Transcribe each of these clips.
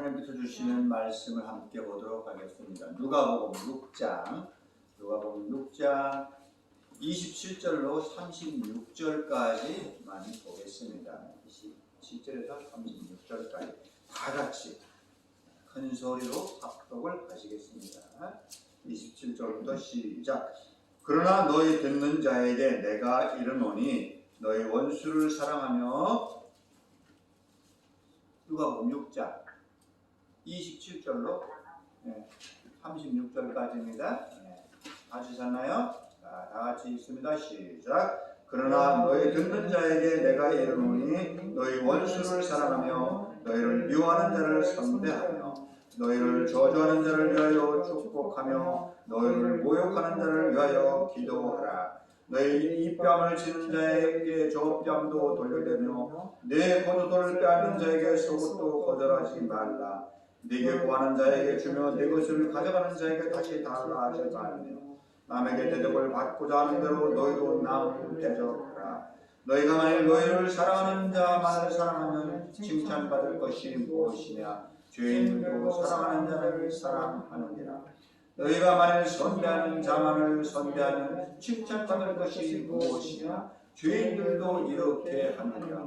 하나님께서 주시는 말씀을 함께 보도록 하겠습니다. 누가복음 6장, 누가복음 6장 27절로 36절까지만 보겠습니다. 27절에서 36절까지 다 같이 큰 소리로 합독을 하시겠습니다. 27절부터 시작. 그러나 너희 듣는 자에게 내가 이르노니 너희 원수를 사랑하며 누가복음 6장 27절로 36절까지입니다. 다 주셨나요? 자, 다 같이 읽습니다. 시작. 그러나 너희 듣는 자에게 내가 이르노니 너희 원수를 사랑하며 너희를 미워하는 자를 선대하며 너희를 저주하는 자를 위하여 축복하며 너희를 모욕하는 자를 위하여 기도하라. 너희 이 뺨을 치는 자에게 저 뺨도 돌려대며 내 고도도를 빼앗는 자에게 속옷도 거절하지 말라. 네게 구하는 자에게 주며 네 것을 가져가는 자에게 다시 달라 하지 말며 남에게 대접을 받고자 하는 대로 너희도 남을 대접하라. 너희가 만일 너희를 사랑하는 자만을 사랑하면 칭찬받을 것이 무엇이냐? 죄인들도 사랑하는 자를 사랑하느니라. 너희가 만일 선대하는 자만을 선대하면 칭찬받을 것이 무엇이냐? 죄인들도 이렇게 하느니라.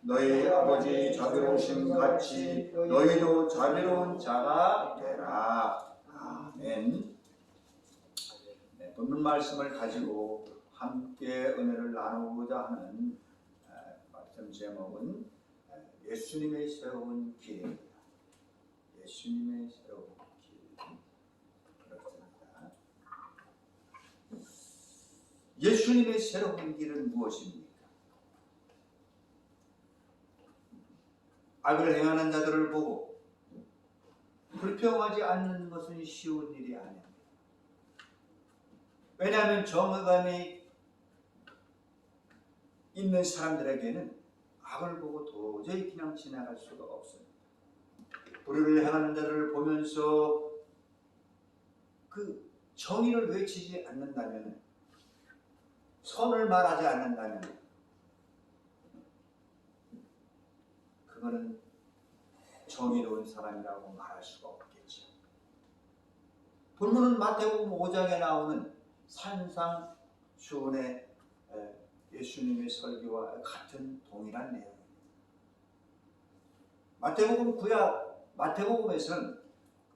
너희 아버지 자비로우심 같이 너희도 자비로운 자가 되라. 아멘. 네, 본문 말씀을 가지고 함께 은혜를 나누고자 하는 에, 말씀 제목은 에, 예수님의 새로운 길입니다. 예수님의 새로운. 예수님의 새로운 길은 무엇입니까? 악을 행하는 자들을 보고 불평하지 않는 것은 쉬운 일이 아닙니다. 왜냐하면 정의감이 있는 사람들에게는 악을 보고 도저히 그냥 지나갈 수가 없습니다. 불의를 행하는 자들을 보면서 그 정의를 외치지 않는다면 선을 말하지 않는다면 그거는 정의로운 사람이라고 말할 수가 없겠죠. 본문은 마태복음 5장에 나오는 산상 수훈의 예수님의 설교와 같은 동일한 내용입니다. 마태복음 구약 마태복음에서는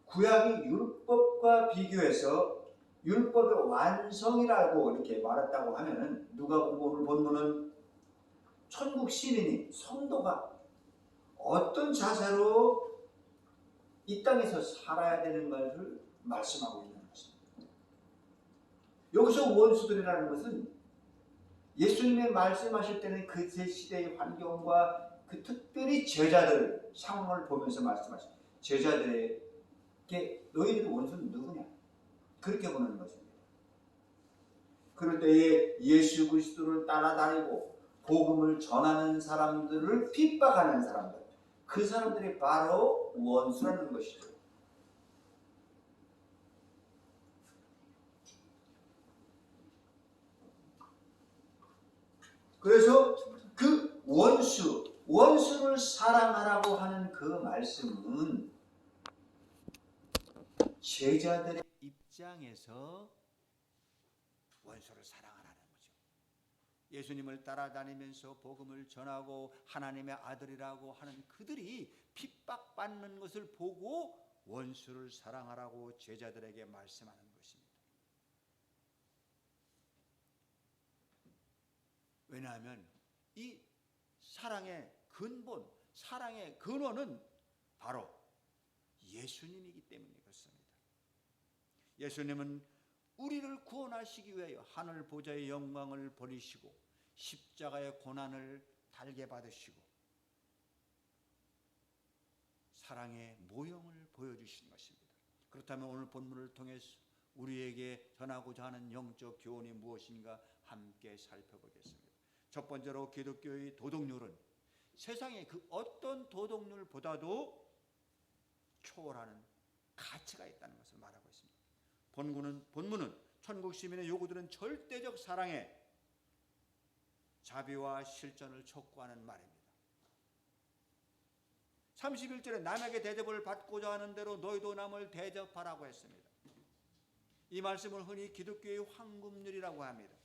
구약이 율법과 비교해서 율법의 완성이라고 이렇게 말했다고 하면은 누가 오늘 본문은 천국 시민이 성도가 어떤 자세로 이 땅에서 살아야 되는 것을 말씀하고 있는 것입니다. 여기서 원수들이라는 것은 예수님의 말씀하실 때는 그 시대의 환경과 그 특별히 제자들 상황을 보면서 말씀하십니다. 제자들에게 너희들의 원수는 누구냐? 그렇게 보는 것입니다. 그럴 때에 예수 그리스도를 따라다니고 복음을 전하는 사람들을 핍박하는 사람들 그 사람들이 바로 원수라는 것이죠. 그래서 그 원수, 원수를 사랑하라고 하는 그 말씀은 제자들의 입장에서 원수를 거죠. 예수님을 따라다니면서 복음을 전하고 하나님의 아들이라고 하는 그들이 핍박받는 것을 보고 원수를 사랑하라고 제자들에게 말씀하는 것입니다. 왜냐하면 이 사랑의 근본, 사랑의 근원은 바로 예수님이기 때문에 그렇습니다. 예수님은 우리를 구원하시기 위하여 하늘 보좌의 영광을 버리시고 십자가의 고난을 달게 받으시고 사랑의 모형을 보여주신 것입니다. 그렇다면 오늘 본문을 통해서 우리에게 전하고자 하는 영적 교훈이 무엇인가 함께 살펴보겠습니다. 첫 번째로 기독교의 도덕률은 세상의 그 어떤 도덕률보다도 초월하는 가치가 있다는 것을 말하고 있습니다. 본문은 본문은 천국 시민의 요구들은 절대적 사랑에 자비와 실전을 촉구하는 말입니다. 31절에 남에게 대접을 받고자 하는 대로 너희도 남을 대접하라고 했습니다. 이 말씀을 흔히 기독교의 황금률이라고 합니다.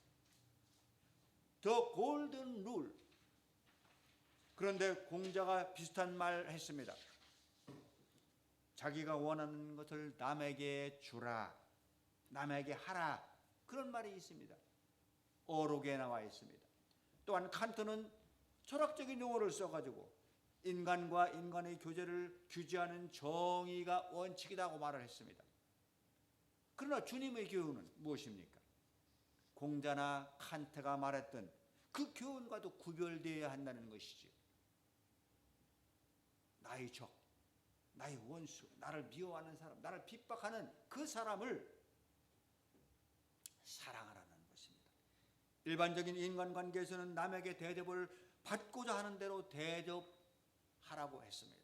더 골든 룰. 그런데 공자가 비슷한 말 했습니다. 자기가 원하는 것을 남에게 주라. 남에게 하라. 그런 말이 있습니다. 어록에 나와 있습니다. 또한 칸트는 철학적인 용어를 써가지고 인간과 인간의 교제를 규제하는 정의가 원칙이라고 말을 했습니다. 그러나 주님의 교훈은 무엇입니까? 공자나 칸트가 말했던 그 교훈과도 구별되어야 한다는 것이죠. 나의 적, 나의 원수, 나를 미워하는 사람, 나를 핍박하는 그 사람을 것입니다. 일반적인 인간관계에서는 남에게 대접을 받고자 하는 대로 대접하라고 했습니다.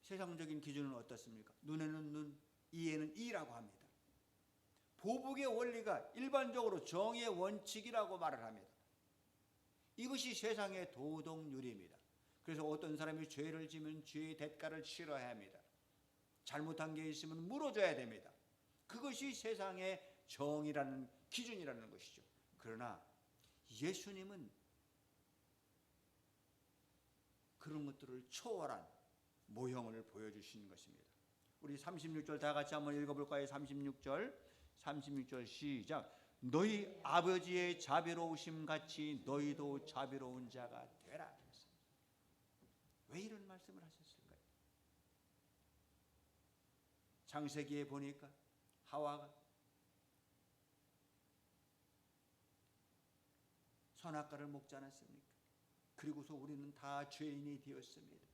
세상적인 기준은 어떻습니까? 눈에는 눈, 이에는 이라고 합니다. 보복의 원리가 일반적으로 정의의 원칙이라고 말을 합니다. 이것이 세상의 도덕률입니다. 그래서 어떤 사람이 죄를 지면 죄의 대가를 치러야 합니다. 잘못한 게 있으면 물어줘야 됩니다. 그것이 세상의 정의라는 기준이라는 것이죠. 그러나 예수님은 그런 것들을 초월한 모형을 보여주신 것입니다. 우리 36절 다 같이 한번 읽어볼까요? 36절, 36절 시작. 너희 아버지의 자비로우심 같이 너희도 자비로운 자가 되라. 왜 이런 말씀을 하셨을까요? 창세기에 보니까 하와가 선악과를 먹지 않았습니까? 그리고서 우리는 다 죄인이 되었습니다.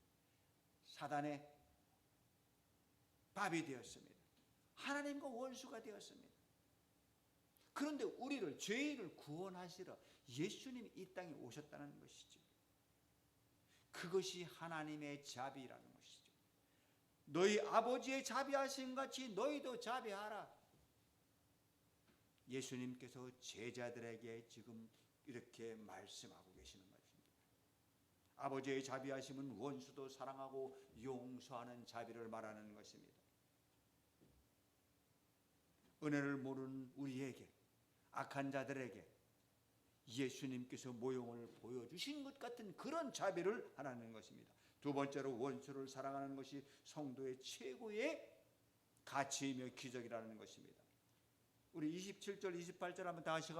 사단의 밥이 되었습니다. 하나님과 원수가 되었습니다. 그런데 우리를 죄인을 구원하시러 예수님이 이 땅에 오셨다는 것이죠. 그것이 하나님의 자비라는 것이죠. 너희 아버지의 자비하심 같이 너희도 자비하라. 예수님께서 제자들에게 지금 이렇게 말씀하고 계시는 것입니다. 아버지의 자비하심은 원수도 사랑하고 용서하는 자비를 말하는 것입니다. 은혜를 모르는 우리에게 악한 자들에게 예수님께서 모형을 보여주신 것 같은 그런 자비를 하라는 것입니다. 두 번째로 원수를 사랑하는 것이 성도의 최고의 가치이며 기적이라는 것입니다. 우리 27절, 28절 한번 다시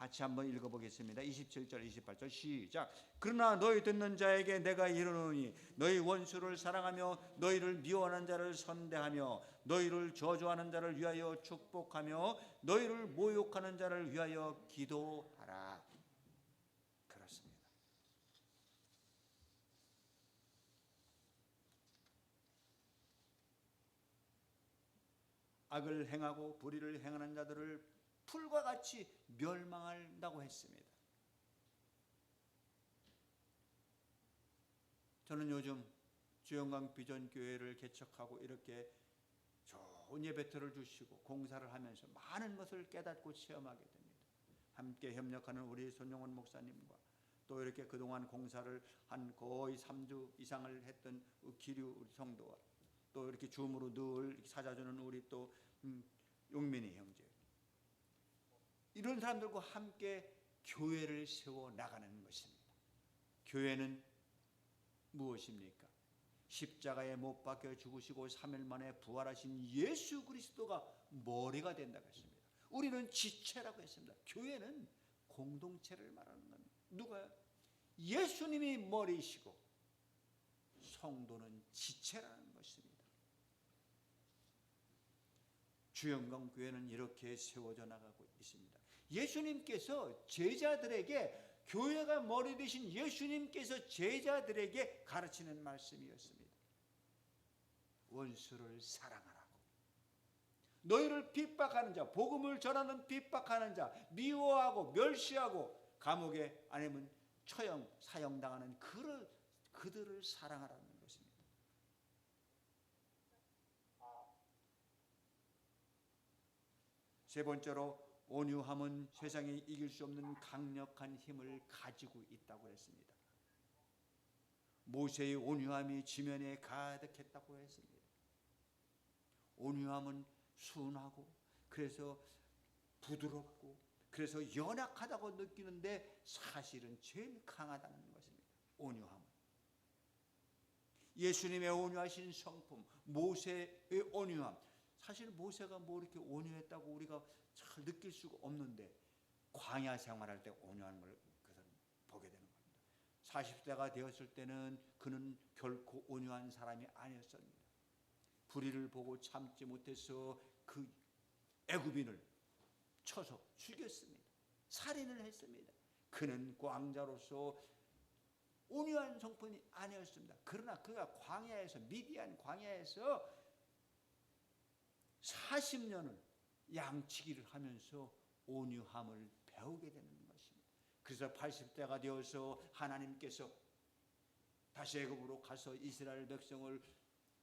같이 한번 읽어보겠습니다. 27절, 28절 시작. 그러나 너희 듣는 자에게 내가 이르노니 너희 원수를 사랑하며 너희를 미워하는 자를 선대하며 너희를 저주하는 자를 위하여 축복하며 너희를 모욕하는 자를 위하여 기도하라. 그렇습니다. 악을 행하고 불의를 행하는 자들을 풀과 같이 멸망한다고 했습니다. 저는 요즘 주영강 비전 교회를 개척하고 이렇게 좋은 예배터를 주시고 공사를 하면서 많은 것을 깨닫고 체험하게 됩니다. 함께 협력하는 우리 손용원 목사님과 또 이렇게 그동안 공사를 한 거의 3주 이상을 했던 기류 우리 성도와 또 이렇게 줌으로 늘 찾아주는 우리 또 음, 용민이 형제 이런 사람들과 함께 교회를 세워 나가는 것입니다. 교회는 무엇입니까? 십자가에 못 박혀 죽으시고 3일 만에 부활하신 예수 그리스도가 머리가 된다고 했습니다. 우리는 지체라고 했습니다. 교회는 공동체를 말하는 겁니다. 누가요? 예수님이 머리이시고 성도는 지체라는 것입니다. 주영강 교회는 이렇게 세워져 나가고 있습니다. 예수님께서 제자들에게 교회가 머리 되신 예수님께서 제자들에게 가르치는 말씀이었습니다. 원수를 사랑하라고. 너희를 핍박하는 자, 복음을 전하는 핍박하는 자, 미워하고 멸시하고 감옥에 아니면 처형 사형당하는 그를 그들을 사랑하라는 것입니다. 세 번째로 온유함은 세상에 이길 수 없는 강력한 힘을 가지고 있다고 했습니다. 모세의 온유함이 지면에 가득했다고 했습니다. 온유함은 순하고 그래서 부드럽고 그래서 연약하다고 느끼는데 사실은 제일 강하다는 것입니다. 온유함은 예수님의 온유하신 성품, 모세의 온유함. 사실 모세가 뭐 이렇게 온유했다고 우리가 잘 느낄 수가 없는데 광야 생활할 때 온유한 걸 그것은 보게 되는 겁니다. 40대가 되었을 때는 그는 결코 온유한 사람이 아니었습니다. 불의를 보고 참지 못해서 그 애굽인을 쳐서 죽였습니다. 살인을 했습니다. 그는 광자로서 온유한 성품이 아니었습니다. 그러나 그가 광야에서 미디안 광야에서 40년을 양치기를 하면서 온유함을 배우게 되는 것입니다. 그래서 80대가 되어서 하나님께서 다시 애굽으로 가서 이스라엘 백성을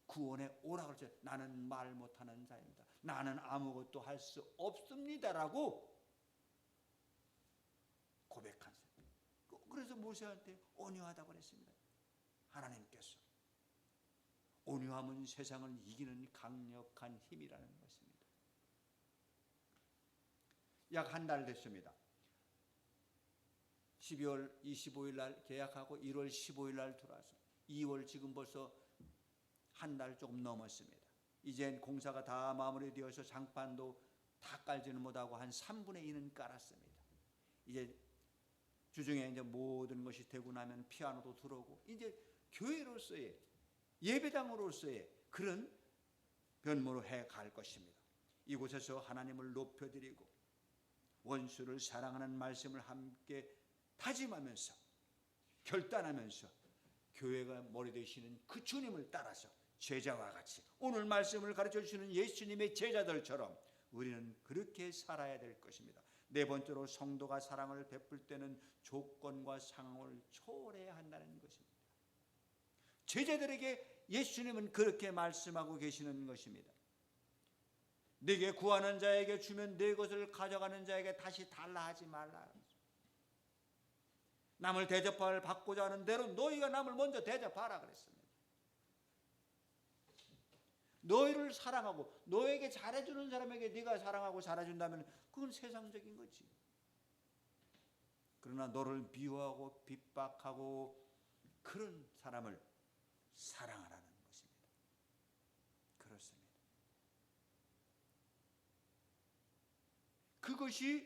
구원해 오라고 했죠. 나는 말 못하는 자입니다. 나는 아무것도 할 수 없습니다라고 고백하세요. 그래서 모세한테 온유하다고 그랬습니다. 하나님께서 온유함은 세상을 이기는 강력한 힘이라는 것입니다. 약 한 달 됐습니다. 12월 25일 날 계약하고 1월 15일 날 들어와서 2월 지금 벌써 한 달 조금 넘었습니다. 이젠 공사가 다 마무리되어서 장판도 다 깔지는 못하고 한 3분의 2는 깔았습니다. 이제 주중에 이제 모든 것이 되고 나면 피아노도 들어오고 이제 교회로서의 예배당으로서의 그런 변모로 해 갈 것입니다. 이곳에서 하나님을 높여드리고 원수를 사랑하는 말씀을 함께 다짐하면서 결단하면서 교회가 머리 되시는 그 주님을 따라서 제자와 같이 오늘 말씀을 가르쳐 주시는 예수님의 제자들처럼 우리는 그렇게 살아야 될 것입니다. 네 번째로 성도가 사랑을 베풀 때는 조건과 상황을 초월해야 한다는 것입니다. 제자들에게 예수님은 그렇게 말씀하고 계시는 것입니다. 내게 구하는 자에게 주면 내 것을 가져가는 자에게 다시 달라 하지 말라. 남을 대접할 받고자 하는 대로 너희가 남을 먼저 대접하라 그랬습니다. 너희를 사랑하고 너에게 잘해주는 사람에게 네가 사랑하고 잘해준다면 그건 세상적인 거지. 그러나 너를 미워하고 핍박하고 그런 사람을 사랑하라는 것입니다. 그렇습니다. 그것이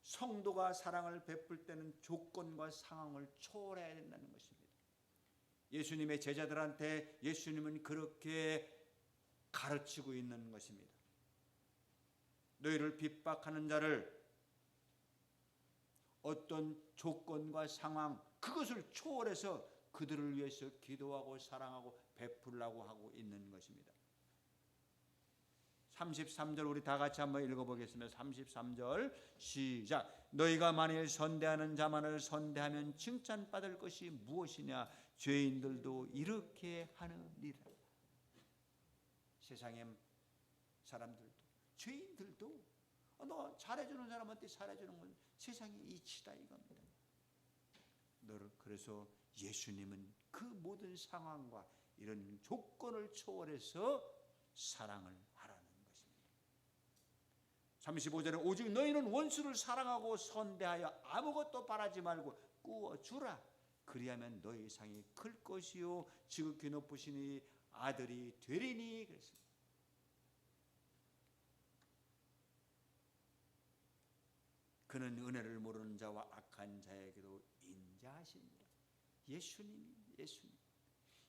성도가 사랑을 베풀 때는 조건과 상황을 초월해야 된다는 것입니다. 예수님의 제자들한테 예수님은 그렇게 가르치고 있는 것입니다. 너희를 핍박하는 자를 어떤 조건과 상황 그것을 초월해서 그들을 위해서 기도하고 사랑하고 베풀라고 하고 있는 것입니다. 33절 우리 다 같이 한번 읽어보겠습니다. 33절 시작. 너희가 만일 선대하는 자만을 선대하면 칭찬받을 것이 무엇이냐? 죄인들도 이렇게 하느니라. 세상의 사람들도 죄인들도 어, 너 잘해주는 사람한테 잘해주는 건 세상의 이치다 이겁니다. 그래서 예수님은 그 모든 상황과 이런 조건을 초월해서 사랑을. 35절에 오직 너희는 원수를 사랑하고 선대하여 아무것도 바라지 말고 꾸어 주라. 그리하면 너희 상이 클 것이요 지극히 높으시니 아들이 되리니 그랬습니다. 그는 은혜를 모르는 자와 악한 자에게도 인자하십니다. 예수님, 예수님.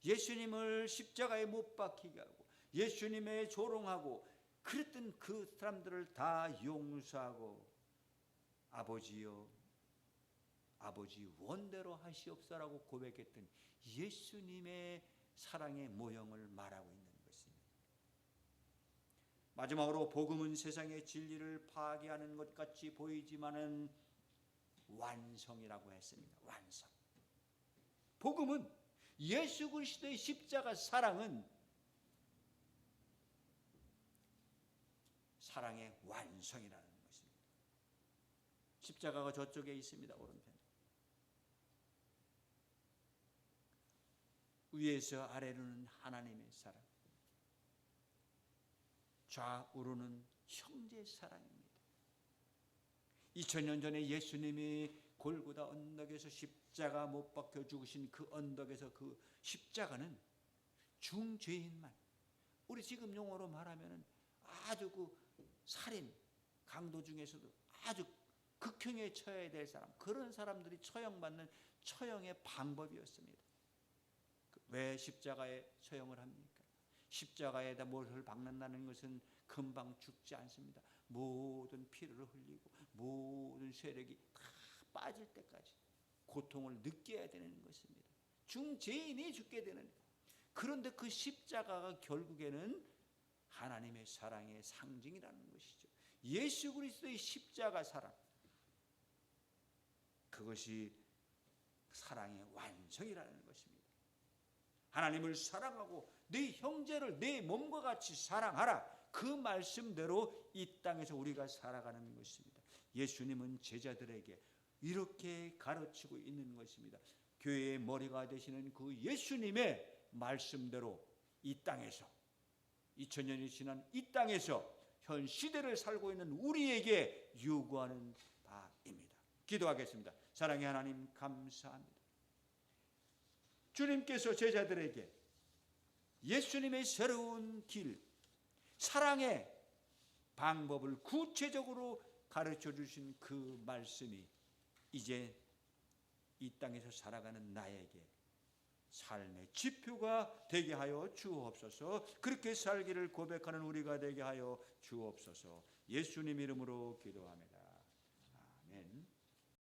예수님을 십자가에 못 박히게 하고 예수님의 조롱하고 그랬던 그 사람들을 다 용서하고 아버지여 아버지 원대로 하시옵소라고 고백했던 예수님의 사랑의 모형을 말하고 있는 것입니다. 마지막으로 복음은 세상의 진리를 파괴하는 것 같이 보이지만은 완성이라고 했습니다. 완성. 복음은 예수 그리스도의 십자가 사랑은 사랑의 완성이라는 것입니다. 십자가가 저쪽에 있습니다. 오른편. 위에서 아래로는 하나님의 사랑. 좌우로는 형제 사랑입니다. 2000년 전에 예수님이 골고다 언덕에서 십자가 못 박혀 죽으신 그 언덕에서 그 십자가는 중죄인만 우리 지금 용어로 말하면은 아주 그 살인 강도 중에서도 아주 극형에 처해야 될 사람 그런 사람들이 처형받는 처형의 방법이었습니다. 그왜 십자가에 처형을 합니까? 십자가에다 못을 박는다는 것은 금방 죽지 않습니다. 모든 피를 흘리고 모든 세력이 다 빠질 때까지 고통을 느껴야 되는 것입니다. 중죄인이 죽게 되는 그런데 그 십자가가 결국에는 하나님의 사랑의 상징이라는 것이죠. 예수 그리스도의 십자가 사랑 그것이 사랑의 완성이라는 것입니다. 하나님을 사랑하고 네 형제를 내 몸과 같이 사랑하라. 그 말씀대로 이 땅에서 우리가 살아가는 것입니다. 예수님은 제자들에게 이렇게 가르치고 있는 것입니다. 교회의 머리가 되시는 그 예수님의 말씀대로 이 땅에서 2000년이 지난 이 땅에서 현 시대를 살고 있는 우리에게 요구하는 바입니다. 기도하겠습니다. 사랑의 하나님 감사합니다. 주님께서 제자들에게 예수님의 새로운 길, 사랑의 방법을 구체적으로 가르쳐 주신 그 말씀이 이제 이 땅에서 살아가는 나에게 삶의 지표가 되게 하여 주옵소서. 그렇게 살기를 고백하는 우리가 되게 하여 주옵소서. 예수님 이름으로 기도합니다.